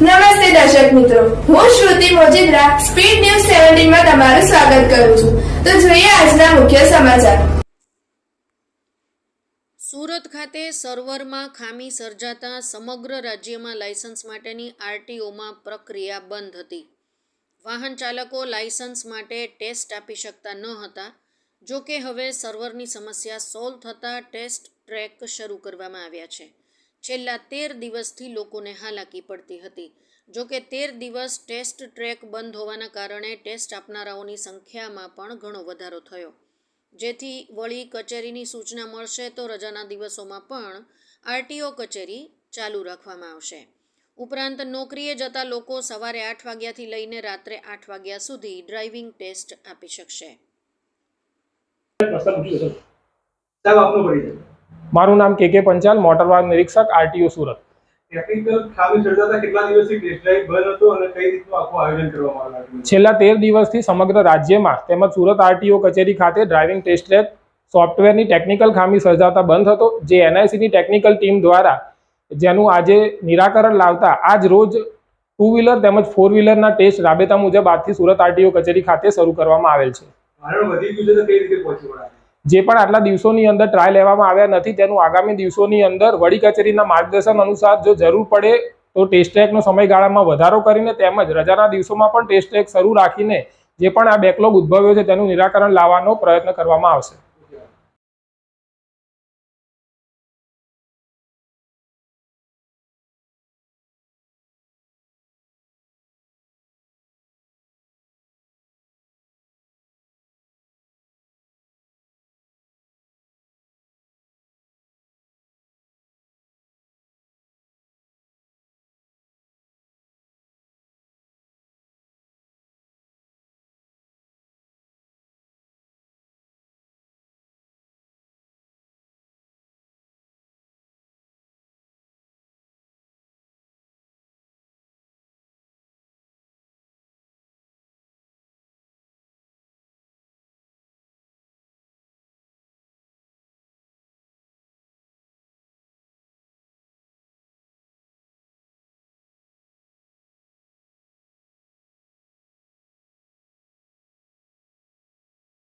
નમસ્તે દર્શક મિત્રો. હું શ્રુતિ મોજીદ્રા, સ્પીડ ન્યૂઝ સેવન્ટીનમાં તમારું સ્વાગત કરું છું. તો જોઈએ આજના મુખ્ય સમાચાર. સુરત ખાતે સર્વરમાં ખામી સર્જાતા સમગ્ર રાજ્યમાં લાયસન્સ માટેની આરટીઓમાં પ્રક્રિયા બંધ હતી. વાહન ચાલકો લાયસન્સ માટે ટેસ્ટ આપી શકતા ન હતા. જો કે હવે સર્વરની સમસ્યા સોલ્વ થતાં ટેસ્ટ ટ્રેક શરૂ કરવામાં આવ્યા છે. છેલ્લા તેર દિવસથી લોકોને હાલાકી પડતી હતી. જો કે તેર દિવસ ટેસ્ટ ટ્રેક બંધ હોવાના કારણે ટેસ્ટ આપનારાઓની સંખ્યામાં પણ ઘણો વધારો થયો. જેથી વળી કચેરીની સૂચના મળશે તો રજાના દિવસોમાં પણ આરટીઓ કચેરી ચાલુ રાખવામાં આવશે. ઉપરાંત નોકરીએ જતા લોકો સવારે આઠ વાગ્યાથી લઈને રાત્રે આઠ વાગ્યા સુધી ડ્રાઇવિંગ ટેસ્ટ આપી શકશે. મારું નામ કે કે પંચાલ મોટર વાહન નિરીક્ષક આરટીઓ સુરત. છેલ્લા તેર દિવસથી સમગ્ર રાજ્યમાં તેમજ સુરત આરટીઓ કચેરી ખાતે ડ્રાઇવિંગ ટેસ્ટ લેબ સોફ્ટવેરની ટેકનિકલ ખામી સર્જાતા બંધ હતો જે એનઆઈસીની ટેકનિકલ ટીમ દ્વારા જેનું આજે નિરાકરણ લાવતા આજ રોજ ટુ વ્હીલર તેમજ ફોર વ્હીલરના ટેસ્ટ રાબેતા મુજબ આજથી સુરત આરટીઓ કચેરી ખાતે શરૂ કરવામાં આવેલ છે. જે પણ આટલા દિવસોની અંદર ટ્રાય લેવામાં આવ્યા નથી, તેનું આગામી દિવસોની અંદર વડી કચેરીના માર્ગદર્શન અનુસાર જો જરૂર પડે તો ટેસ્ટ ટ્રેકનો સમયગાળામાં વધારો કરીને તેમજ રજાના દિવસોમાં પણ ટેસ્ટ ટ્રેક શરૂ રાખીને જે પણ આ બેકલોગ ઉદ્ભવ્યો છે તેનું નિરાકરણ લાવવાનો પ્રયત્ન કરવામાં આવશે.